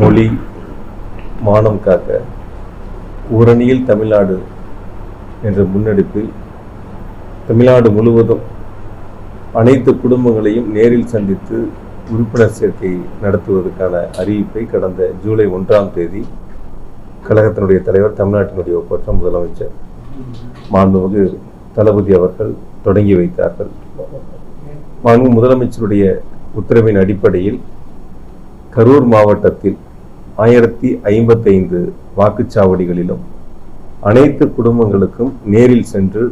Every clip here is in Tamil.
மொழி மானம் காக்க ஊரணியில் தமிழ்நாடு என்ற முன்னெடுப்பில் தமிழ்நாடு முழுவதும் அனைத்து குடும்பங்களையும் நேரில் சந்தித்து உறுப்பினர் சேர்க்கை நடத்துவதற்கான அறிவிப்பை கடந்த ஜூலை ஒன்றாம் தேதி கழகத்தினுடைய தலைவர் தமிழ்நாட்டினுடைய ஒப்பற்ற முதலமைச்சர் மாண்புமிகு தளபதி அவர்கள் தொடங்கி வைத்தார்கள். மாண்பு முதலமைச்சருடைய உத்தரவின் அடிப்படையில் கரூர் மாவட்டத்தில் ஆயிரத்தி ஐம்பத்தைந்து வாக்குச்சாவடிகளிலும் அனைத்து குடும்பங்களுக்கும் நேரில் சென்று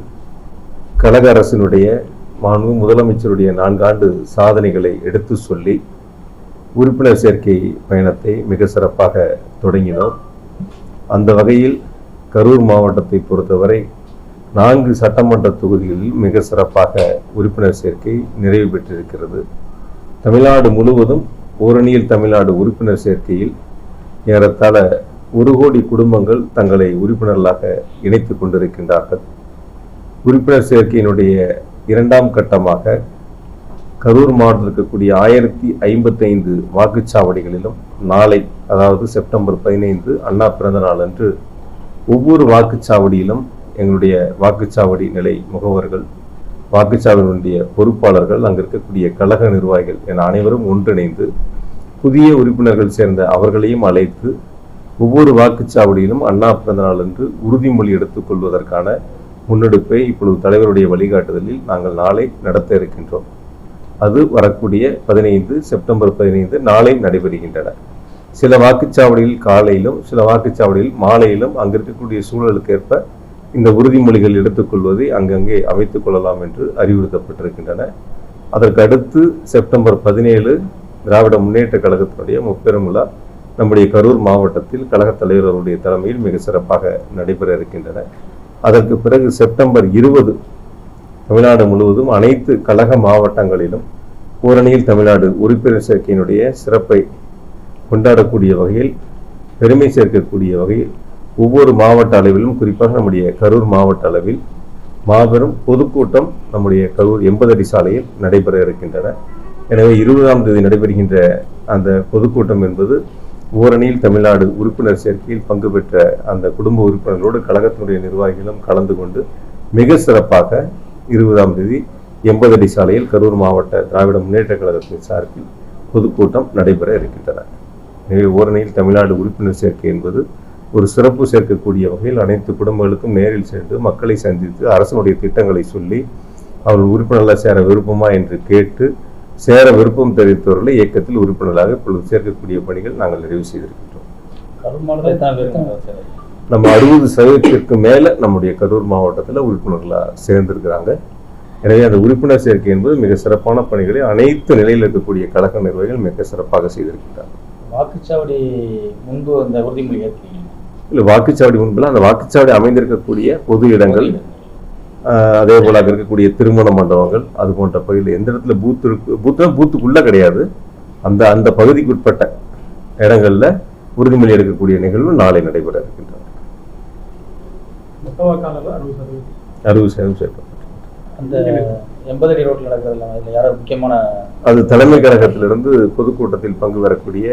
கழக அரசினுடைய மாண்பு முதலமைச்சருடைய நான்காண்டு சாதனைகளை எடுத்து சொல்லி உறுப்பினர் சேர்க்கை பயணத்தை மிக சிறப்பாக தொடங்கினோம். அந்த வகையில் கரூர் மாவட்டத்தை பொறுத்தவரை நான்கு சட்டமன்ற தொகுதிகளில் மிக சிறப்பாக உறுப்பினர் சேர்க்கை நிறைவு பெற்றிருக்கிறது. தமிழ்நாடு முழுவதும் ஓரணியில் தமிழ்நாடு உறுப்பினர் சேர்க்கையில் ஏறத்தாழ ஒரு கோடி குடும்பங்கள் தங்களை உறுப்பினர்களாக இணைத்துக் கொண்டிருக்கின்றார்கள். உறுப்பினர் சேர்க்கையினுடைய இரண்டாம் கட்டமாக கரூர் மாவட்டத்தில் இருக்கக்கூடிய ஆயிரத்தி ஐம்பத்தைந்து வாக்குச்சாவடிகளிலும் நாளை அதாவது செப்டம்பர் பதினைந்து அண்ணா பிறந்த நாள் அன்று ஒவ்வொரு வாக்குச்சாவடியிலும் எங்களுடைய வாக்குச்சாவடி நிலை முகவர்கள் வாக்குச்சாவடியினுடைய பொறுப்பாளர்கள் அங்கு இருக்கக்கூடிய கழக நிர்வாகிகள் என அனைவரும் ஒன்றிணைந்து புதிய உறுப்பினர்கள் சேர்ந்த அவர்களையும் அழைத்து ஒவ்வொரு வாக்குச்சாவடியிலும் அண்ணா பிறந்தநாள் என்று உறுதிமொழி எடுத்துக் கொள்வதற்கான முன்னெடுப்பை இப்பொழுது தலைவருடைய வழிகாட்டுதலில் நாங்கள் நாளை நடத்த இருக்கின்றோம். அது வரக்கூடிய பதினைந்து செப்டம்பர் பதினைந்து நாளை நடைபெறுகின்றன. சில வாக்குச்சாவடியில் காலையிலும் சில வாக்குச்சாவடியில் மாலையிலும் அங்கு இருக்கக்கூடிய சூழலுக்கு ஏற்ப இந்த உறுதிமொழிகள் எடுத்துக்கொள்வதை அங்கங்கே அமைத்துக் கொள்ளலாம் என்று அறிவுறுத்தப்பட்டிருக்கின்றன. அதற்கு அடுத்து செப்டம்பர் பதினேழு திராவிட முன்னேற்ற கழகத்தினுடைய முப்பெரும் விழா நம்முடைய கரூர் மாவட்டத்தில் கழகத் தலைவர் அவருடைய தலைமையில் மிக சிறப்பாக நடைபெற இருக்கின்றன. அதற்கு பிறகு செப்டம்பர் இருபது தமிழ்நாடு முழுவதும் அனைத்து கழக மாவட்டங்களிலும் பூரணியில் தமிழ்நாடு உறுப்பினர் சேர்க்கையினுடைய சிறப்பை கொண்டாடக்கூடிய வகையில் பெருமை சேர்க்கக்கூடிய வகையில் ஒவ்வொரு மாவட்ட அளவிலும் குறிப்பாக நம்முடைய கரூர் மாவட்ட அளவில் மாபெரும் பொதுக்கூட்டம் நம்முடைய கரூர் எண்பது அடி சாலையில் நடைபெற இருக்கின்றன. எனவே இருபதாம் தேதி நடைபெறுகின்ற அந்த பொதுக்கூட்டம் என்பது ஓரணியில் தமிழ்நாடு உறுப்பினர் சேர்க்கையில் பங்கு பெற்ற அந்த குடும்ப உறுப்பினர்களோடு கழகத்தினுடைய நிர்வாகிகளும் கலந்து கொண்டு மிக சிறப்பாக இருபதாம் தேதி எண்பதடி சாலையில் கரூர் மாவட்ட திராவிட முன்னேற்ற கழகத்தின் சார்பில் பொதுக்கூட்டம் நடைபெற இருக்கின்றன. எனவே ஓரணியில் தமிழ்நாடு உறுப்பினர் சேர்க்கை என்பது ஒரு சிறப்பு சேர்க்கக்கூடிய வகையில் அனைத்து குடும்பங்களுக்கும் நேரில் சென்று மக்களை சந்தித்து அரசனுடைய திட்டங்களை சொல்லி அவர்கள் உறுப்பினர்களாக சேர விருப்பமா என்று கேட்டு சேர விருப்பம் தெரிவித்தவர்களை இயக்கத்தில் உறுப்பினர்களாக இப்பொழுது சேர்க்கக்கூடிய பணிகள் நாங்கள் நிறைவு செய்திருக்கின்றோம். நம்ம அறுபது சதவீதத்திற்கு மேலே நம்முடைய கரூர் மாவட்டத்தில் உறுப்பினர்களாக சேர்ந்திருக்கிறாங்க. எனவே அந்த உறுப்பினர் சேர்க்கை என்பது மிக சிறப்பான பணிகளை அனைத்து நிலையில் இருக்கக்கூடிய கழக நிர்வாகிகள் மிக சிறப்பாக செய்திருக்கிறார்கள் வாக்குச்சாவடி முன்பு அந்த உறுதிமொழி ஏற்கிறீங்க இல்லை வாக்குச்சாவடி முன்பில் அந்த வாக்குச்சாவடி அமைந்திருக்கக்கூடிய பொது இடங்கள் அதே போல அங்க இருக்கக்கூடிய திருமண மண்டபங்கள் அது போன்ற பகுதியில் எந்த இடத்துல பூத் இருக்கு பூத்னா பூத்துக்குள்ள கிடையாது. அந்த அந்த பகுதிக்கு உட்பட்ட இடங்கள்ல உறுதிமொழி எடுக்கக்கூடிய நிகழ்வு நாளை நடைபெற வாக்காளர்கள் அறுபது சதவீதம். அறுபது சதவீதம் சேர்க்கப்பட்டிருக்கு அந்த எண்பது அடி ரோட்டில் நடக்கிறதுல இதில் யாரும் முக்கியமான அது தலைமை கழகத்திலிருந்து பொதுக்கூட்டத்தில் பங்கு பெறக்கூடிய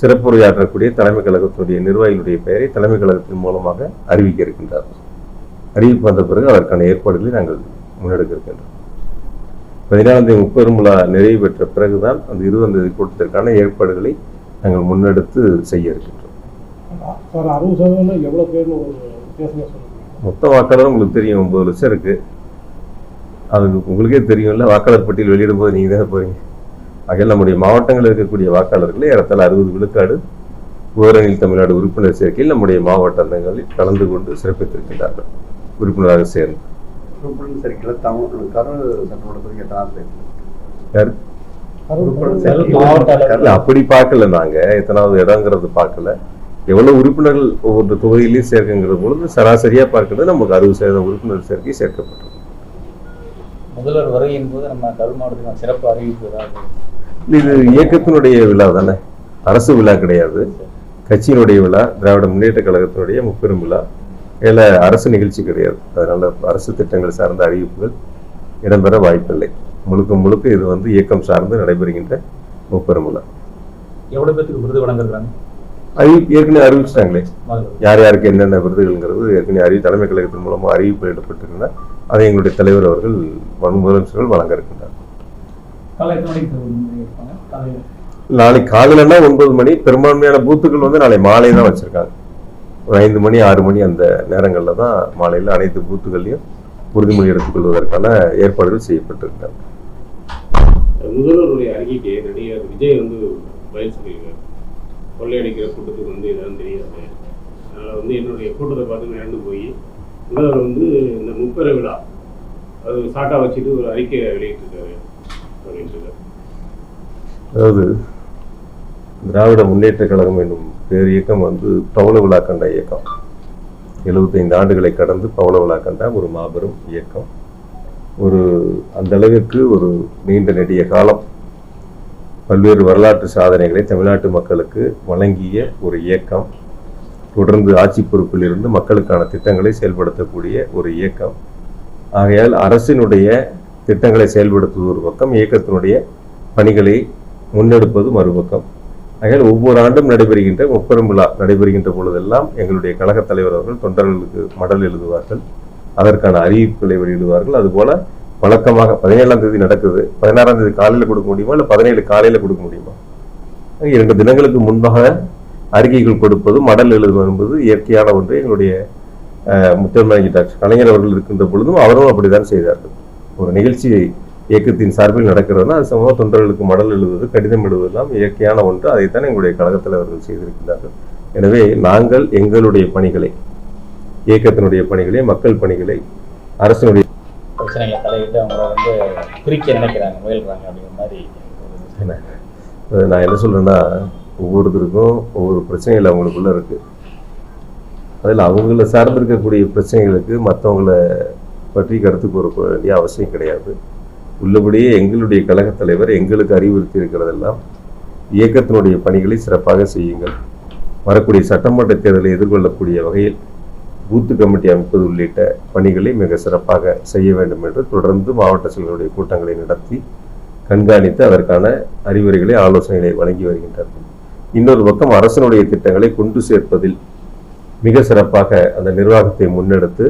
சிறப்புரையாற்றக்கூடிய தலைமை கழகத்துடைய நிர்வாகிகளுடைய பெயரை தலைமை கழகத்தின் மூலமாக அறிவிக்க இருக்கின்றார்கள் அறிவிப்பு வந்த பிறகு அதற்கான ஏற்பாடுகளை நாங்கள் முன்னெடுக்க இருக்கின்றோம். பதினாலாம் தேதி முப்பெரும் விழா நிறைவு பெற்ற பிறகுதான் அந்த இருபதாம் தேதி கூட்டத்திற்கான ஏற்பாடுகளை நாங்கள் முன்னெடுத்து செய்ய இருக்கின்றோம். மொத்த வாக்காளர் உங்களுக்கு தெரியும் ஒன்பது லட்சம் இருக்கு. அது உங்களுக்கே தெரியும்ல வாக்காளர் பட்டியல் வெளியிடும் போது நீங்க தானே போறீங்க. ஆகையால் நம்முடைய மாவட்டங்களில் இருக்கக்கூடிய வாக்காளர்களை ஏறத்தாழ அறுபது விழுக்காடு ஓரணியில் தமிழ்நாடு உறுப்பினர் சேர்க்கையில் நம்முடைய மாவட்டங்களில் கலந்து கொண்டு சிறப்பித்திருக்கின்றார்கள். உறுப்பினராக சேர்ந்து உறுப்பினர் கரூர் அப்படி பார்க்கல நாங்க. எத்தனாவது இடங்கிறது பார்க்கல. எவ்வளவு உறுப்பினர்கள் ஒவ்வொரு தொகுதியிலையும் சேர்க்குங்கிற பொழுது சராசரியா பார்க்கிறது நமக்கு அறுபது சதவீதம் உறுப்பினர் சேர்க்கை சேர்க்கப்பட்டிருக்கு முதல்வர் வருகையின் போது நம்ம கரூர் மாவட்டத்துக்கு சிறப்பு அறிவிப்பு இது இயக்கத்தினுடைய விழா தானே. அரசு விழா கிடையாது. கட்சியினுடைய விழா திராவிட முன்னேற்ற கழகத்தினுடைய முப்பெரும் விழா. இதில் அரசு நிகழ்ச்சி கிடையாது. அதனால அரசு திட்டங்கள் சார்ந்த அறிவிப்புகள் இடம்பெற வாய்ப்பில்லை. முழுக்க முழுக்க இது வந்து இயக்கம் சார்ந்து நடைபெறுகின்ற முப்பெரும் விழா எவ்வளவு பேத்துக்கு விருது வழங்கிருக்காங்க அறிவி ஏற்கனவே அறிவிச்சிட்டாங்களே. யார் யாருக்கு என்னென்ன விருதுகள்ங்கிறது ஏற்கனவே அறிவி தலைமை கழகத்தின் மூலமாக அறிவிப்பு இடப்பட்டிருக்கின்றன அதை எங்களுடைய தலைவர் அவர்கள் முதலமைச்சர்கள் வழங்க இருக்கின்றார் நாளைக்கு காலையிலன்னா ஒன்பது மணி. பெரும்பான்மையான பூத்துக்கள் வந்து நாளை மாலை தான் வச்சிருக்காங்க. ஒரு ஐந்து மணி ஆறு மணி அந்த நேரங்களில் தான் மாலையில் அனைத்து பூத்துகள்லையும் உறுதிமொழி எடுத்துக்கொள்வதற்கான ஏற்பாடுகள் செய்யப்பட்டிருக்காங்க முதல்வருடைய அறிக்கைக்கு நடிகர் விஜய் வந்து பதில் சொல்லியிருக்காரு. கொள்ளையடிக்கிற கூட்டத்துக்கு வந்து இதெல்லாம் தெரியாது அதனால வந்து என்னுடைய கூட்டத்தை பார்த்து இறந்து போய் முதல்வர் வந்து இந்த முப்பெரு விழா அது சாட்டா வச்சுட்டு ஒரு அறிக்கை வெளியிட்டிருக்காரு அப்படின்ட்டு. அதாவது திராவிட முன்னேற்ற கழகம் என்னும் பேர் இயக்கம் வந்து பவள விழா கண்ட இயக்கம். எழுபத்தைந்து ஆண்டுகளை கடந்து பவள விழா கண்ட ஒரு மாபெரும் இயக்கம். ஒரு அந்த அளவிற்கு ஒரு நீண்ட நெடிய காலம் பல்வேறு வரலாற்று சாதனைகளை தமிழ்நாட்டு மக்களுக்கு வழங்கிய ஒரு இயக்கம். தொடர்ந்து ஆட்சி பொறுப்பில் இருந்து மக்களுக்கான திட்டங்களை செயல்படுத்தக்கூடிய ஒரு இயக்கம். ஆகையால் அரசினுடைய திட்டங்களை செயல்படுத்துவது ஒரு பக்கம் இயக்கத்தினுடைய பணிகளை முன்னெடுப்பது மறுபக்கம். ஆகையால் ஒவ்வொரு ஆண்டும் நடைபெறுகின்ற முப்பெரும் விழா நடைபெறுகின்ற பொழுதெல்லாம் எங்களுடைய கழகத் தலைவர் அவர்கள் தொண்டர்களுக்கு மடல் எழுதுவார்கள். அதற்கான அறிவிப்புகளை வெளியிடுவார்கள். அதுபோல வழக்கமாக பதினேழாம் தேதி நடக்குது. பதினாறாம் தேதி காலையில் கொடுக்க முடியுமா? இல்லை பதினேழு காலையில் கொடுக்க முடியுமா? இரண்டு தினங்களுக்கு முன்பாக அறிக்கைகள் கொடுப்பது மடல் எழுதுவது என்பது இயற்கையான ஒன்று. எங்களுடைய அஹ், முத்தமிழ் டாக்டர் கலைஞர் அவர்கள் இருக்கின்ற பொழுதும் அவரும் அப்படித்தான் செய்தார்கள். ஒரு நிகழ்ச்சியை இயக்கத்தின் சார்பில் நடக்கிறதுனா அது சமூக தொண்டர்களுக்கு மடல் எழுதுவது கடிதம் எழுதுவதெல்லாம் இயற்கையான ஒன்று. அதைத்தான் எங்களுடைய கழகத் தலைவர்கள் செய்திருக்கிறார்கள் எனவே நாங்கள் எங்களுடைய பணிகளை இயக்கத்தினுடைய பணிகளை மக்கள் பணிகளை அரசினுடைய பிரச்சனைகளை தலையிட்டு அவங்கள வந்து பிரிக்க நினைக்கிறாங்க முயல்றாங்க அப்படிங்கிற மாதிரி நான் என்ன சொல்றேன்னா ஒவ்வொருத்தருக்கும் ஒவ்வொரு பிரச்சனைகள் அவங்களுக்குள்ள இருக்கு. அதில் அவங்கள சார்ந்திருக்கக்கூடிய பிரச்சனைகளுக்கு மற்றவங்கள பற்றி கருத்து கூற வேண்டிய அவசியம் கிடையாது. உள்ளபடியே எங்களுடைய கழகத் தலைவர் எங்களுக்கு அறிவுறுத்தி இருக்கிறதெல்லாம் இயக்கத்தினுடைய பணிகளை சிறப்பாக செய்யுங்கள். வரக்கூடிய சட்டமன்ற தேர்தலை எதிர்கொள்ளக்கூடிய வகையில் பூத்து கமிட்டி அமைப்பது உள்ளிட்ட பணிகளை மிக சிறப்பாக செய்ய வேண்டும் என்று தொடர்ந்து மாவட்ட செயலருடைய கூட்டங்களை நடத்தி கண்காணித்து அதற்கான அறிவுரைகளை ஆலோசனைகளை வழங்கி வருகின்றார்கள் இன்னொரு பக்கம் அரசனுடைய திட்டங்களை கொண்டு சேர்ப்பதில் மிக சிறப்பாக அந்த நிர்வாகத்தை முன்னெடுத்து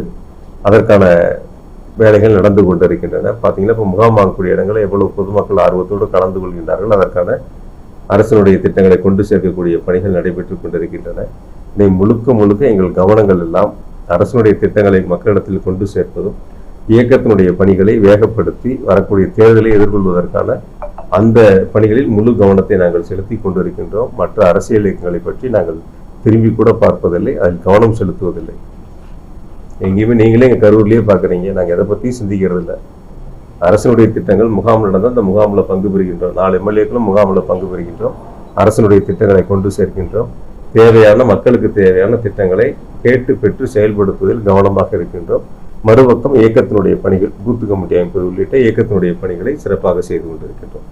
அதற்கான வேலைகள் நடந்து கொண்டிருக்கின்றன. பார்த்தீங்கன்னா இப்போ முகாம் வாங்கக்கூடிய இடங்களை எவ்வளவு பொதுமக்கள் ஆர்வத்தோடு கலந்து கொள்கின்றார்கள் அதற்கான அரசனுடைய திட்டங்களை கொண்டு சேர்க்கக்கூடிய பணிகள் நடைபெற்று கொண்டிருக்கின்றன. இதை முழுக்க முழுக்க எங்கள் கவனங்கள் எல்லாம் அரசனுடைய திட்டங்களை மக்களிடத்தில் கொண்டு சேர்ப்பதும் இயக்கத்தினுடைய பணிகளை வேகப்படுத்தி வரக்கூடிய தேர்தலை எதிர்கொள்வதற்கான அந்த பணிகளில் முழு கவனத்தை நாங்கள் செலுத்தி கொண்டிருக்கின்றோம். மற்ற அரசியல் இயக்கங்களை பற்றி நாங்கள் திரும்பி கூட பார்ப்பதில்லை அதில் கவனம் செலுத்துவதில்லை. எங்கேயுமே நீங்களே எங்கள் கரூர்லேயே பார்க்குறீங்க நாங்கள் எதை பற்றியும் சிந்திக்கிறது இல்லை அரசனுடைய திட்டங்கள் முகாமில் நடந்தால் அந்த முகாமில் பங்கு பெறுகின்றோம் நாலு எம்எல்ஏக்களும் முகாமில் பங்கு பெறுகின்றோம் அரசனுடைய திட்டங்களை கொண்டு சேர்க்கின்றோம். தேவையான மக்களுக்கு தேவையான திட்டங்களை கேட்டு பெற்று செயல்படுத்துவதில் கவனமாக இருக்கின்றோம். மறுபக்கம் இயக்கத்தினுடைய பணிகள் பூத்து கமிட்டி அமைப்பது உள்ளிட்ட இயக்கத்தினுடைய பணிகளை சிறப்பாக செய்து கொண்டிருக்கின்றோம்.